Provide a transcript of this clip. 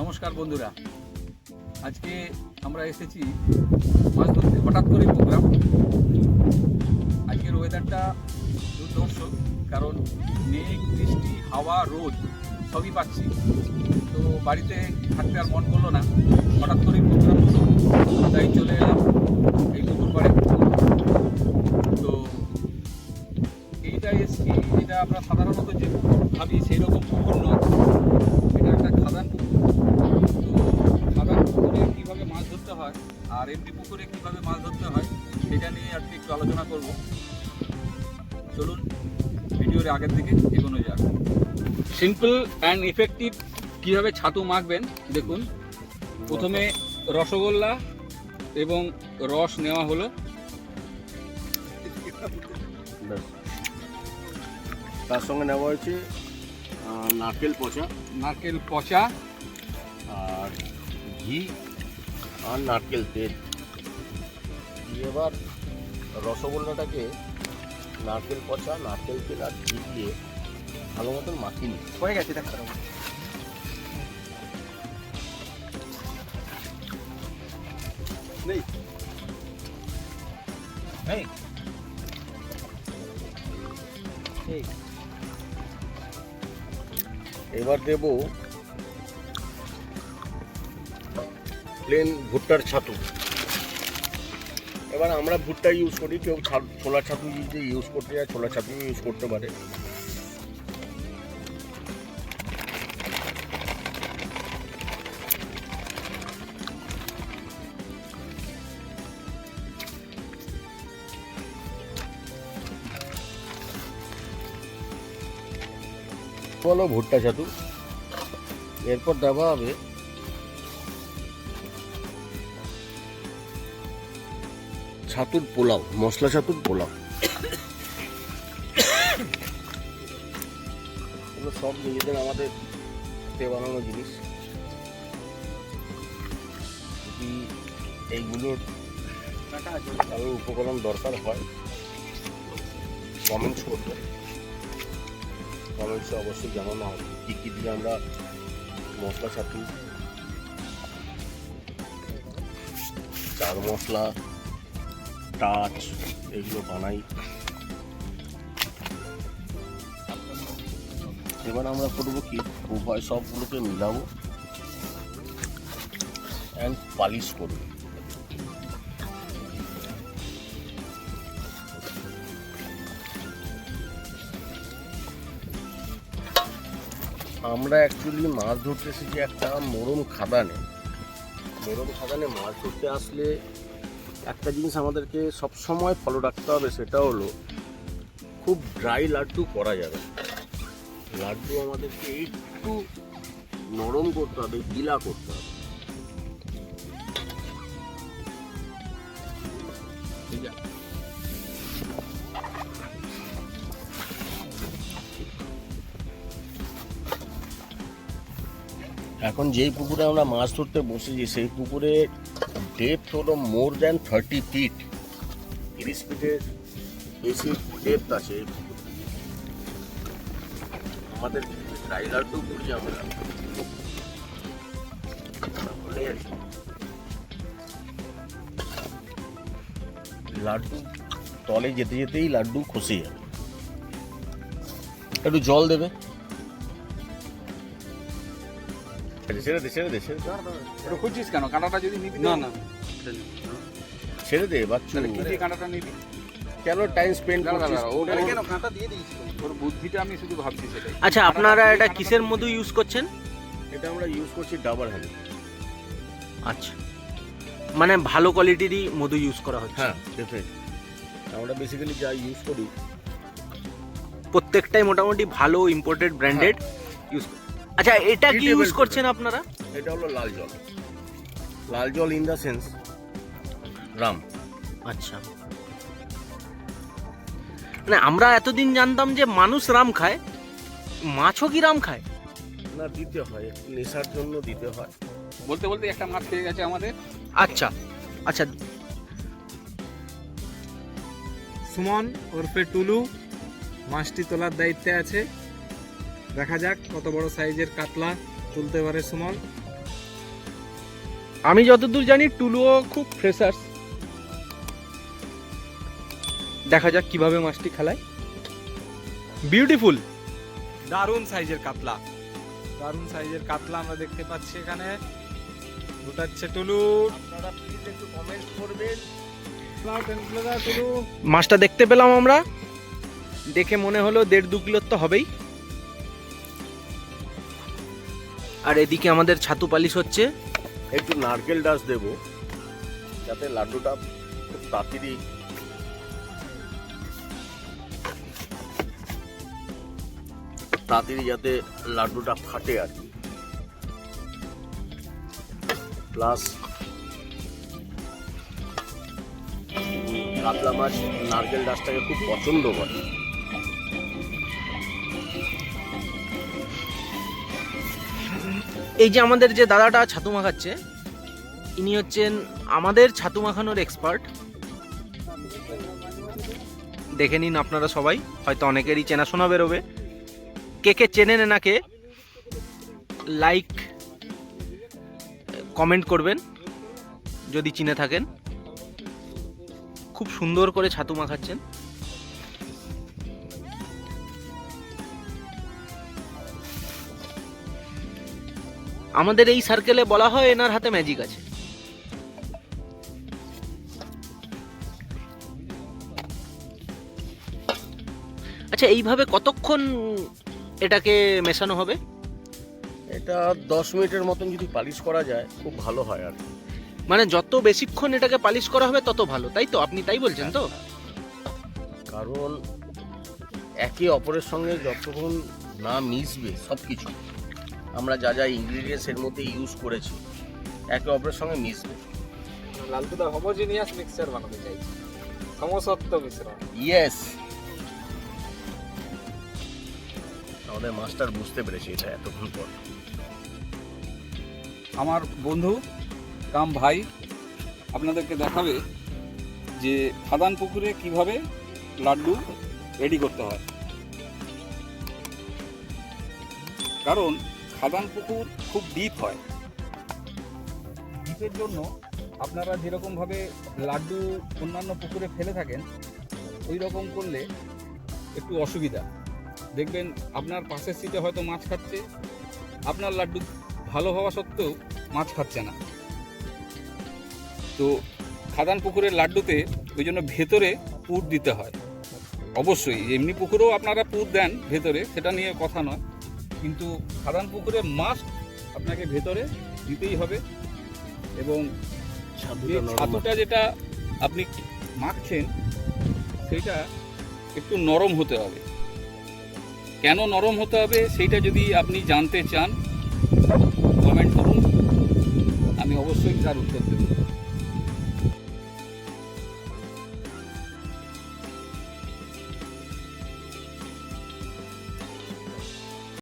নমস্কার বন্ধুরা। আজকে আমরা এসেছি মাছ ধরতে। হঠাৎ করে প্রোগ্রাম। আজকের ওয়েদারটা দুর্ধর্ষ, কারণ মেঘ, বৃষ্টি, হাওয়া, রোদ সবই পাচ্ছি। তো বাড়িতে থাকতে আর মন করল না। হঠাৎ করে প্রোগ্রাম হলো, তাই চলে এলাম এই পুকুর তো এইটা এসছি, এটা আমরা সাধারণত যে ভাবি সেই রকম পুকুর নয়। এটা একটা খাদান পুকুর। আর এমনি পুকুরে কীভাবে মাছ ধরতে হয় সেটা নিয়ে আজকে একটু আলোচনা করব। চলুন ভিডিওর আগের দিকে এগোনো যাক। সিম্পল অ্যান্ড ইফেক্টিভ কীভাবে ছাতু মাখবেন দেখুন। প্রথমে রসগোল্লা এবং রস নেওয়া হলো। তার সঙ্গে নেওয়া হয়েছে নারকেল পচা। নারকেল পচা। আর ঘি। আর নারকেল তেল। দিয়ে এবার রসগোল্লাটাকে নারকেল পচা নারকেল তেল আর ঘি দিয়ে ভালো মতন মাখিয়ে নিই। হয়ে গেছে ডাক্তার নেই? এবার দেব প্লেন ভুট্টার ছাতু। এবার আমরা ভুট্টা ইউজ করি, কেউ ছোলা ছাতু যদি ইউজ করতে যায় ছোলা ছাতু ইউজ করতে পারে। বলো ভুট্টা ছাতু। এরপর দেওয়া হবে ছাতুর পোলাও, মশলা ছাতুর পোলাও। এগুলো সব নিজেদের আমাদের হাতে বানানো জিনিস। যদি এইগুলোর কারোর উপকরণ দরকার হয় কমেন্টস করবেন। কমেন্টসে অবশ্যই জানানো হবে। কী কী দিয়ে আমরা মশলা ছাতু চার মশলা টাচ, এগুলো বানাই। এবার আমরা করব কি? উভয় সবগুলোকে মিলাবো। অ্যান্ড পালিশ করব। আমরা অ্যাকচুয়ালি মাছ ধরতে এসেছি একটা মরম খাদানে। মোরম খাদানে মাছ ধরতে আসলে একটা জিনিস আমাদেরকে সবসময় ফলো রাখতে হবে সেটা হলো খুব ড্রাই লাড্ডু করা যাবে লাড্ডু আমাদেরকে একটু নরম করতে হবে, গিলা করতে হবে। এখন যেই পুকুরে আমরা মাছ ধরতে বসেছি, সেই পুকুরে ডেপথ হলো মোর দ্যান থার্টি ফিট তিরিশ ফিটের বেশি ডেপথ আছে। এই পুকুরে আমাদের ড্রাই লাড্ডু করি আমরা তাহলে লাড্ডু, তলে যেতে যেতেই লাড্ডু খসে যাবে। একটু জল দেবে। ছেড়ে দে ছেড়ে দে ছেড়ে দে ওটা খুঁজছিস কেন কাঁটাটা যদি নিবি না, না। ছেড়ে দে বাচ্চু তাহলে কি দিয়ে কাঁটাটা নিবি কেন টাইম স্পেন্ড করছিস কেন কাঁটা দিয়ে দিয়েছিল ওর বুদ্ধিটা আমি শুধু ভাবছি সেটাই আচ্ছা আপনারা এটা কিসের মধু ইউজ করছেন এটা আমরা ইউজ করছি ডাবার হানি আচ্ছা মানে ভালো কোয়ালিটিরই মধু ইউজ করা হচ্ছে হ্যাঁ ডেফিনেট আমরা বেসিক্যালি যা ইউজ করি প্রত্যেকটাই মোটামুটি ভালো ইম্পোর্টেড ব্র্যান্ডেড ইউজ আচ্ছা এটা কি ইউজ করছেন আপনারা? এটা হলো লাল জল। লাল জল ইন দ্য সেন্স রাম আচ্ছা। মানে আমরা এতদিন জানতাম যে মানুষ রাম খায় মাছও কি রাম খায়? না দিতে হয় একটু নেশার জন্য দিতে হয়। বলতে বলতে একটা মাছ খেয়ে গেছে আমাদের। আচ্ছা আচ্ছা। সুমন ওরফে টুলু মাছটি তোলার দায়িত্বে আছে। দেখা যাক কত বড় সাইজের কাতলা তুলতে পারে সুমন। আমি যতদূর জানি টুলুও খুব ফ্রেশার্স দেখা যাক কীভাবে মাছটি খেলায়। বিউটিফুল দারুণ সাইজের কাতলা। দারুণ সাইজের কাতলা আমরা দেখতে পাচ্ছি এখানে। গোটাচ্ছে টুলু। আপনারা প্লিজ একটু কমেন্ট করবেন। টুলু। মাছটা দেখতে পেলাম আমরা। দেখে মনে হলো দেড় দু কিলোর তো হবেই। আর এদিকে আমাদের ছাতু পালিশ হচ্ছে। একটু নারকেল ডাস দেব, যাতে লাড্ডুটা খুব তাড়াতাড়ি তাড়াতাড়ি যাতে লাড্ডুটা ফাটে আর কি। প্লাস কাতলা মাছ নারকেল ডাসটাকে খুব পছন্দ করে। এই যে আমাদের যে দাদাটা ছাতু মাখাচ্ছে, ইনি হচ্ছেন আমাদের ছাতু মাখানোর এক্সপার্ট দেখে নিন আপনারা সবাই, হয়তো অনেকেরই চেনাশোনা বেরোবে। কে কে চেনেন এনাকে লাইক কমেন্ট করবেন, যদি চিনে থাকেন। খুব সুন্দর করে ছাতু মাখাচ্ছেন। আমাদের এই সার্কেলে বলা হয় এনার হাতে ম্যাজিক আছে। আচ্ছা এইভাবে কতক্ষণ এটাকে মেশানো হবে? এটা দশ মিনিটের মতন যদি পালিশ করা যায় খুব ভালো হয় আর কি। মানে যত বেশিক্ষণ এটাকে পালিশ করা হবে তত ভালো তাই তো? আপনি তাই বলছেন তো? কারণ একে অপরের সঙ্গে যতক্ষণ না মিশবে সব কিছু আমরা যা যা ইনগ্রিডিয়েন্টস এর মধ্যে ইউজ করেছি একে অপরের সঙ্গে মিশবে। লালটুদা হোমোজিনিয়াস মিক্সচার বানাতে চাইছি। সমসত্ব মিশ্রণ। ইয়েস আমাদের মাস্টার বুঝতে পেরেছে এটা এতক্ষণ পর। আমার বন্ধু কাম ভাই আপনাদেরকে দেখাবে যে খাদান পুকুরে কীভাবে লাড্ডু রেডি করতে হয়। কারণ খাদান পুকুর খুব ডিপ হয়। ডিপের জন্য আপনারা যেরকমভাবে লাড্ডু অন্যান্য পুকুরে ফেলে থাকেন ওই রকম করলে একটু অসুবিধা। দেখবেন আপনার পাশের সিটে হয়তো মাছ খাচ্ছে, আপনার লাড্ডু ভালো হওয়া সত্ত্বেও মাছ খাচ্ছে না। তো খাদান পুকুরের লাড্ডুতে ওই জন্য ভেতরে পুর দিতে হয়। অবশ্যই, এমনি পুকুরেও আপনারা পুর দেন ভেতরে, সেটা নিয়ে কথা নয়। কিন্তু খাদান পুকুরে মাস্ট আপনাকে ভেতরে দিতেই হবে এবং ছাতুটা যেটা আপনি মাখছেন সেটা একটু নরম হতে হবে। কেন নরম হতে হবে সেইটা যদি আপনি জানতে চান কমেন্ট করুন। আমি অবশ্যই তার উত্তর দেব।